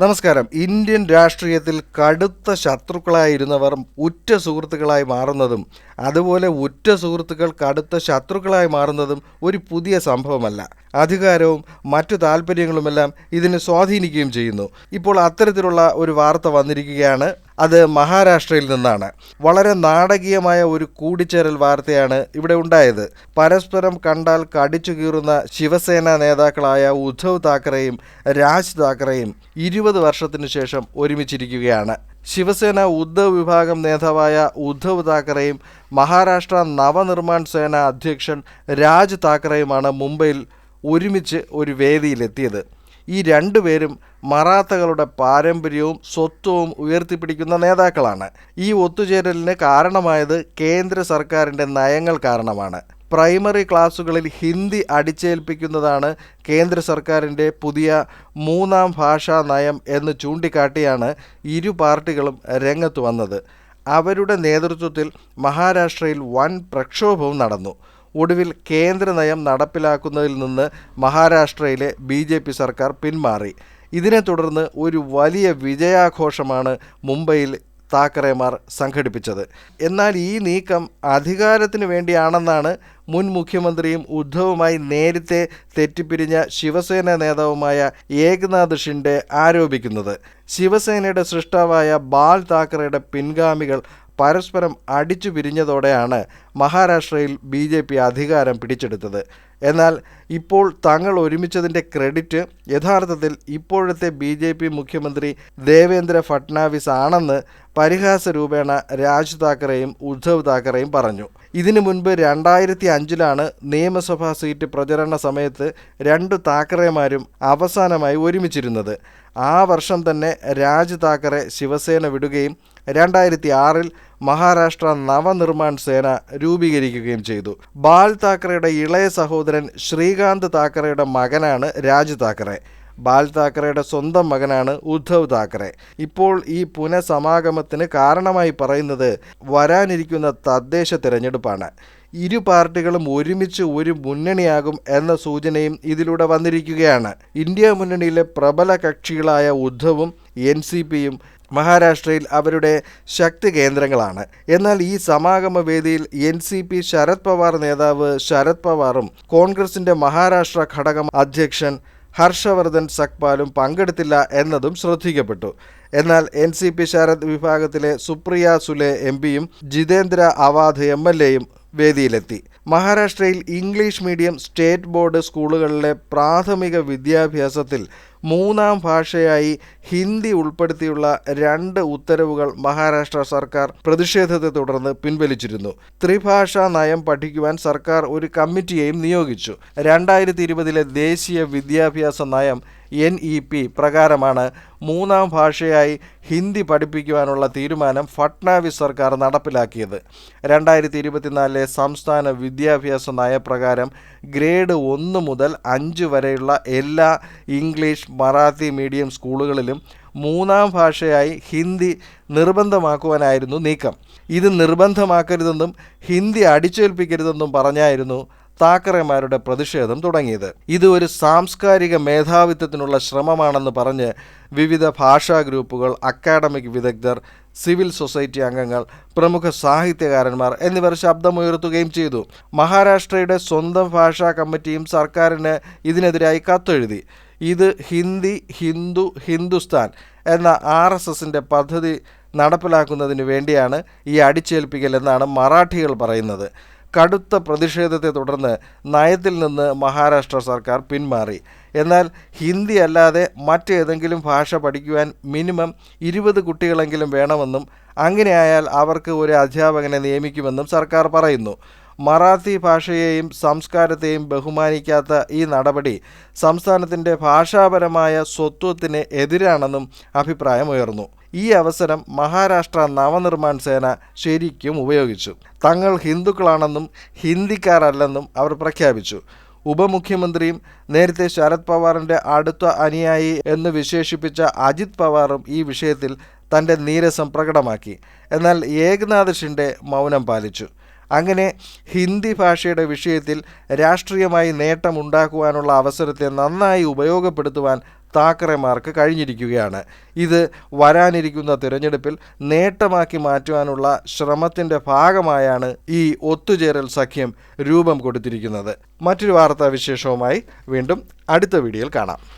നമസ്കാരം. ഇന്ത്യൻ രാഷ്ട്രീയത്തിൽ കടുത്ത ശത്രുക്കളായിരുന്നവർ ഉറ്റ സുഹൃത്തുക്കളായി മാറുന്നതും അതുപോലെ ഉറ്റ സുഹൃത്തുക്കൾ കടുത്ത ശത്രുക്കളായി മാറുന്നതും ഒരു പുതിയ സംഭവമല്ല. അധികാരവും മറ്റു താല്പര്യങ്ങളുമെല്ലാം ഇതിനെ സ്വാധീനിക്കുകയും ചെയ്യുന്നു. ഇപ്പോൾ അത്തരത്തിലുള്ള ഒരു വാർത്ത വന്നിരിക്കുകയാണ്. അത് മഹാരാഷ്ട്രയിൽ നിന്നാണ്. വളരെ നാടകീയമായ ഒരു കൂടിച്ചേരൽ വാർത്തയാണ് ഇവിടെ ഉണ്ടായത്. പരസ്പരം കണ്ടാൽ കടിച്ചു കീറുന്ന ശിവസേന നേതാക്കളായ ഉദ്ധവ് താക്കറെയും രാജ് താക്കറെയും ഇരുപത് വർഷത്തിനു ശേഷം ഒരുമിച്ചിരിക്കുകയാണ്. ശിവസേന ഉദ്ധവ് വിഭാഗം നേതാവായ ഉദ്ധവ് താക്കറെയും മഹാരാഷ്ട്ര നവനിർമ്മാൺ സേന അധ്യക്ഷൻ രാജ് താക്കറെയുമാണ് മുംബൈയിൽ ഒരുമിച്ച് ഒരു വേദിയിലെത്തിയത്. ഈ രണ്ടുപേരും മറാത്തകളുടെ പാരമ്പര്യവും സ്വത്വവും ഉയർത്തിപ്പിടിക്കുന്ന നേതാക്കളാണ്. ഈ ഒത്തുചേരലിന് കാരണമായത് കേന്ദ്ര സർക്കാരിന്റെ നയങ്ങൾ കാരണമാണ്. പ്രൈമറി ക്ലാസ്സുകളിൽ ഹിന്ദി അടിച്ചേൽപ്പിക്കുന്നതാണ് കേന്ദ്ര സർക്കാരിന്റെ പുതിയ മൂന്നാം ഭാഷാ നയം എന്ന് ചൂണ്ടിക്കാട്ടിയാണ് ഇരു പാർട്ടികളും രംഗത്ത് വന്നത്. അവരുടെ നേതൃത്വത്തിൽ മഹാരാഷ്ട്രയിൽ വൻ പ്രക്ഷോഭവും നടന്നു. ഒടുവിൽ കേന്ദ്ര നയം നടപ്പിലാക്കുന്നതിൽ നിന്ന് മഹാരാഷ്ട്രയിലെ ബി ജെ പി സർക്കാർ പിന്മാറി. ഇതിനെ തുടർന്ന് ഒരു വലിയ വിജയാഘോഷമാണ് മുംബൈയിൽ താക്കറേമാർ സംഘടിപ്പിച്ചത്. എന്നാൽ ഈ നീക്കം അധികാരത്തിന് വേണ്ടിയാണെന്നാണ് മുൻ മുഖ്യമന്ത്രിയും ഉദ്ധവുമായി നേരത്തെ തെറ്റിപ്പിരിഞ്ഞ ശിവസേന നേതാവുമായ ഏകനാഥ് ഷിൻഡെ ആരോപിക്കുന്നത്. ശിവസേനയുടെ സൃഷ്ടാവായ ബാൽ താക്കറയുടെ പിൻഗാമികൾ പരസ്പരം അടിച്ചു പിരിഞ്ഞതോടെയാണ് മഹാരാഷ്ട്രയിൽ ബി ജെ പി അധികാരം പിടിച്ചെടുത്തത്. എന്നാൽ ഇപ്പോൾ തങ്ങൾ ഒരുമിച്ചതിന്റെ ക്രെഡിറ്റ് യഥാർത്ഥത്തിൽ ഇപ്പോഴത്തെ ബി ജെ പി മുഖ്യമന്ത്രി ദേവേന്ദ്ര ഫട്നാവിസ് ആണെന്ന് പരിഹാസ രൂപേണ രാജ് താക്കറെയും ഉദ്ധവ് താക്കറെയും പറഞ്ഞു. ഇതിനു മുൻപ് രണ്ടായിരത്തി അഞ്ചിലാണ് നിയമസഭാ സീറ്റ് പ്രചരണ സമയത്ത് രണ്ട് താക്കറേമാരും അവസാനമായി ഒരുമിച്ചിരുന്നത്. ആ വർഷം തന്നെ രാജ് താക്കറെ ശിവസേന വിടുകയും രണ്ടായിരത്തി ആറിൽ മഹാരാഷ്ട്ര നവനിർമ്മാൺ സേന രൂപീകരിക്കുകയും ചെയ്തു. ബാൽ താക്കറയുടെ ഇളയ സഹോദരൻ ശ്രീകാന്ത് താക്കറയുടെ മകനാണ് രാജ് താക്കറെ. ബാൽ താക്കറയുടെ സ്വന്തം മകനാണ് ഉദ്ധവ് താക്കറെ. ഇപ്പോൾ ഈ പുനഃസമാഗമത്തിന് കാരണമായി പറയുന്നത് വരാനിരിക്കുന്ന തദ്ദേശ തിരഞ്ഞെടുപ്പാണ്. ഇരു പാർട്ടികളും ഒരുമിച്ച് ഒരു മുന്നണിയാകും എന്ന സൂചനയും ഇതിലൂടെ വന്നിരിക്കുകയാണ്. ഇന്ത്യ മുന്നണിയിലെ പ്രബല കക്ഷികളായ ഉദ്ധവും എൻ സി പിയും മഹാരാഷ്ട്രയിൽ അവരുടെ ശക്തി കേന്ദ്രങ്ങളാണ്. എന്നാൽ ഈ സമാഗമ വേദിയിൽ N C P Sharad Pawar നേതാവ് ശരത് പവാറും കോൺഗ്രസിന്റെ മഹാരാഷ്ട്ര ഘടകം അധ്യക്ഷൻ ഹർഷവർദ്ധൻ സക്പാലും പങ്കെടുത്തില്ല എന്നതും ശ്രദ്ധിക്കപ്പെട്ടു. എന്നാൽ എൻ സി പി ശരത് വിഭാഗത്തിലെ സുപ്രിയ സുലെ എം പിയും ജിതേന്ദ്ര അവാധ് എം എൽ എയും വേദിയിലെത്തി. മഹാരാഷ്ട്രയിൽ ഇംഗ്ലീഷ് മീഡിയം സ്റ്റേറ്റ് ബോർഡ് സ്കൂളുകളിലെ പ്രാഥമിക വിദ്യാഭ്യാസത്തിൽ മൂന്നാം ഭാഷയായി ഹിന്ദി ഉൾപ്പെടുത്തിയുള്ള രണ്ട് ഉത്തരവുകൾ മഹാരാഷ്ട്ര സർക്കാർ പ്രതിഷേധത്തെ തുടർന്ന് പിൻവലിച്ചിരുന്നു. ത്രിഭാഷാ നയം പഠിക്കുവാൻ സർക്കാർ ഒരു കമ്മിറ്റിയെയും നിയോഗിച്ചു. രണ്ടായിരത്തി ഇരുപതിലെ ദേശീയ വിദ്യാഭ്യാസ നയം എൻ ഇ പി പ്രകാരമാണ് മൂന്നാം ഭാഷയായി ഹിന്ദി പഠിപ്പിക്കുവാനുള്ള തീരുമാനം ഫട്നാവിസ് സർക്കാർ നടപ്പിലാക്കിയത്. രണ്ടായിരത്തി ഇരുപത്തിനാലിലെ സംസ്ഥാന വിദ്യാഭ്യാസ നയപ്രകാരം ഗ്രേഡ് ഒന്ന് മുതൽ അഞ്ച് വരെയുള്ള എല്ലാ ഇംഗ്ലീഷ് മറാത്തി മീഡിയം സ്കൂളുകളിലും മൂന്നാം ഭാഷയായി ഹിന്ദി നിർബന്ധമാക്കുവാനായിരുന്നു നീക്കം. ഇത് നിർബന്ധമാക്കരുതെന്നും ഹിന്ദി അടിച്ചേൽപ്പിക്കരുതെന്നും പറഞ്ഞായിരുന്നു താക്കറേമാരുടെ പ്രതിഷേധം തുടങ്ങിയത്. ഇത് ഒരു സാംസ്കാരിക മേധാവിത്വത്തിനുള്ള ശ്രമമാണെന്ന് പറഞ്ഞ് വിവിധ ഭാഷാ ഗ്രൂപ്പുകൾ അക്കാഡമിക് വിദഗ്ധർ സിവിൽ സൊസൈറ്റി അംഗങ്ങൾ പ്രമുഖ സാഹിത്യകാരന്മാർ എന്നിവർ ശബ്ദമുയർത്തുകയും ചെയ്തു. മഹാരാഷ്ട്രയുടെ സ്വന്തം ഭാഷാ കമ്മിറ്റിയും സർക്കാരിന് ഇതിനെതിരായി കത്തെഴുതി. ഇത് ഹിന്ദി ഹിന്ദു ഹിന്ദുസ്ഥാൻ എന്ന ആർ എസ് എസിന്റെ പദ്ധതി നടപ്പിലാക്കുന്നതിന് വേണ്ടിയാണ് ഈ അടിച്ചേൽപ്പിക്കൽ എന്നാണ് മറാഠികൾ പറയുന്നത്. കടുത്ത പ്രതിഷേധത്തെ തുടർന്ന് നയത്തിൽ നിന്ന് മഹാരാഷ്ട്ര സർക്കാർ പിന്മാറി. എന്നാൽ ഹിന്ദി അല്ലാതെ മറ്റേതെങ്കിലും ഭാഷ പഠിക്കുവാൻ മിനിമം ഇരുപത് കുട്ടികളെങ്കിലും വേണമെന്നും അങ്ങനെയായാൽ അവർക്ക് ഒരു അധ്യാപകനെ നിയമിക്കുമെന്നും സർക്കാർ പറയുന്നു. മറാത്തി ഭാഷയെയും സംസ്കാരത്തെയും ബഹുമാനിക്കാത്ത ഈ നടപടി സംസ്ഥാനത്തിന്റെ ഭാഷാപരമായ സ്വത്വത്തിന് എതിരാണെന്നും അഭിപ്രായമുയർന്നു ഈ അവസരം മഹാരാഷ്ട്ര നവനിർമ്മാൺ സേന ശരിക്കും ഉപയോഗിച്ചു. തങ്ങൾ ഹിന്ദുക്കളാണെന്നും ഹിന്ദിക്കാരല്ലെന്നും അവർ പ്രഖ്യാപിച്ചു. ഉപമുഖ്യമന്ത്രിയും നേരത്തെ ശരത് പവാറിന്റെ അടുത്ത അനുയായി എന്ന് വിശേഷിപ്പിച്ച അജിത് പവാറും ഈ വിഷയത്തിൽ തന്റെ നീരസം പ്രകടമാക്കി. എന്നാൽ ഏകനാഥ് ഷിൻഡെ മൗനം പാലിച്ചു. അങ്ങനെ ഹിന്ദി ഭാഷയുടെ വിഷയത്തിൽ രാഷ്ട്രീയമായി നേട്ടമുണ്ടാക്കുവാനുള്ള അവസരത്തെ നന്നായി ഉപയോഗപ്പെടുത്തുവാൻ താക്കറെമാർക്ക് കഴിഞ്ഞിരിക്കുകയാണ്. ഇത് വരാനിരിക്കുന്ന തിരഞ്ഞെടുപ്പിൽ നേട്ടമാക്കി മാറ്റുവാനുള്ള ശ്രമത്തിന്റെ ഭാഗമായാണ് ഈ ഒത്തുചേരൽ സഖ്യം രൂപം കൊടുത്തിരിക്കുന്നത്. മറ്റൊരു വാർത്താവിശേഷവുമായി വീണ്ടും അടുത്ത വീഡിയോയിൽ കാണാം.